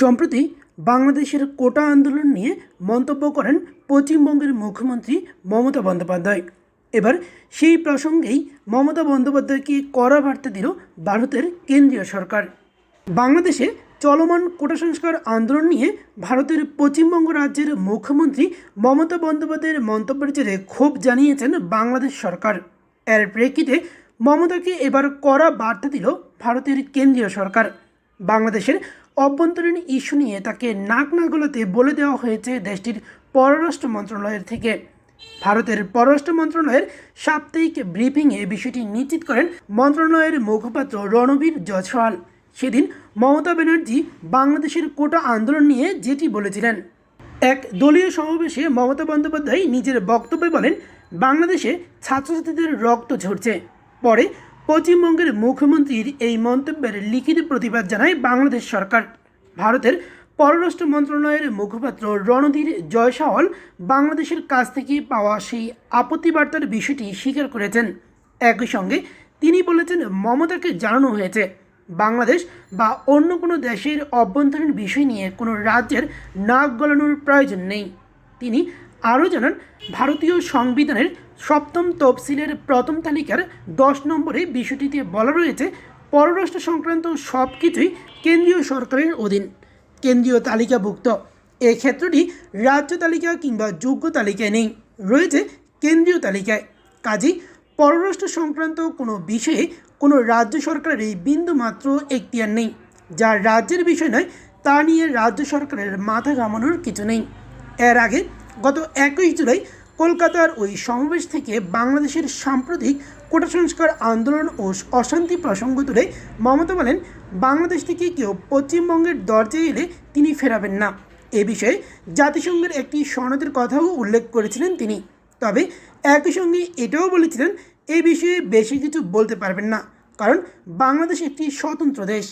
সম্প্রতি বাংলাদেশের কোটা আন্দোলন নিয়ে মন্তব্য করেন পশ্চিমবঙ্গের মুখ্যমন্ত্রী মমতা বন্দ্যোপাধ্যায়। এবার সেই প্রসঙ্গেই মমতা বন্দ্যোপাধ্যায়কে কড়া বার্তা দিল ভারতের কেন্দ্রীয় সরকার। বাংলাদেশে চলমান কোটা সংস্কার আন্দোলন নিয়ে ভারতের পশ্চিমবঙ্গ রাজ্যের মুখ্যমন্ত্রী মমতা বন্দ্যোপাধ্যায়ের মন্তব্যের জেরে ক্ষোভ জানিয়েছেন বাংলাদেশ সরকার। এর প্রেক্ষিতে মমতাকে এবার কড়া বার্তা দিল ভারতের কেন্দ্রীয় সরকার। বাংলাদেশের অভ্যন্তরীণ ইস্যু নিয়ে তাকে নাক না বলে দেওয়া হয়েছে দেশটির পররাষ্ট্র মন্ত্রণালয়ের থেকে। ভারতের পররাষ্ট্র মন্ত্রণালয়ের সাপ্তাহিক ব্রিফিংয়ে বিষয়টি নিশ্চিত করেন মন্ত্রণালয়ের মুখপাত্র রণবীর জয়সওয়াল। সেদিন মমতা ব্যানার্জি বাংলাদেশের কোটা আন্দোলন নিয়ে যেটি বলেছিলেন। এক দলীয় সমাবেশে মমতা বন্দ্যোপাধ্যায় নিজের বক্তব্যে বলেন, বাংলাদেশে ছাত্রছাত্রীদের রক্ত ঝরছে। পরে পশ্চিমবঙ্গের মুখ্যমন্ত্রীর এই মন্তব্যের লিখিত প্রতিবাদ জানায় বাংলাদেশ সরকার। ভারতের পররাষ্ট্র মন্ত্রণালয়ের মুখপাত্র রণধীর জয়সাওয়াল বাংলাদেশের কাছ থেকে পাওয়া সেই আপত্তি বার্তার বিষয়টি স্বীকার করেছেন। একই সঙ্গে তিনি বলেছেন, মমতাকে জানানো হয়েছে, বাংলাদেশ বা অন্য কোনো দেশের অভ্যন্তরীণ বিষয় নিয়ে কোনো রাজ্যের নাক গলানোর প্রয়োজন নেই। তিনি আরও জানান, ভারতীয় সংবিধানের সপ্তম তফসিলের প্রথম তালিকার দশ নম্বরে বিষয়টিতে বলা রয়েছে, পররাষ্ট্র সংক্রান্ত সব কিছুই কেন্দ্রীয় সরকারের অধীন, কেন্দ্রীয় তালিকাভুক্ত। এই ক্ষেত্রটি রাজ্য তালিকা কিংবা যোগ্য তালিকায় নেই, রয়েছে কেন্দ্রীয় তালিকায়। কাজেই পররাষ্ট্র সংক্রান্ত কোনো বিষয়ে কোনো রাজ্য সরকারের এই বিন্দু মাত্র এখতিয়ার নেই, যা রাজ্যের বিষয় নয়, তা নিয়ে রাজ্য সরকারের মাথা ঘামানোর কিছু নেই। এর আগে গত একই জুলাই কলকাতার ওই সমাবেশ থেকে বাংলাদেশের সাম্প্রতিক কোটা সংস্কার আন্দোলন ও অশান্তি প্রসঙ্গ তুলে মমতা বলেন, বাংলাদেশ থেকে কেউ পশ্চিমবঙ্গের দরজায় এলে তিনি ফেরাবেন না। এ বিষয়ে জাতিসংঘের একটি সনদের কথাও উল্লেখ করেছিলেন তিনি। তবে একই সঙ্গে এটাও বলেছিলেন, এ বিষয়ে বেশি কিছু বলতে পারবেন না, কারণ বাংলাদেশ একটি স্বতন্ত্র দেশ।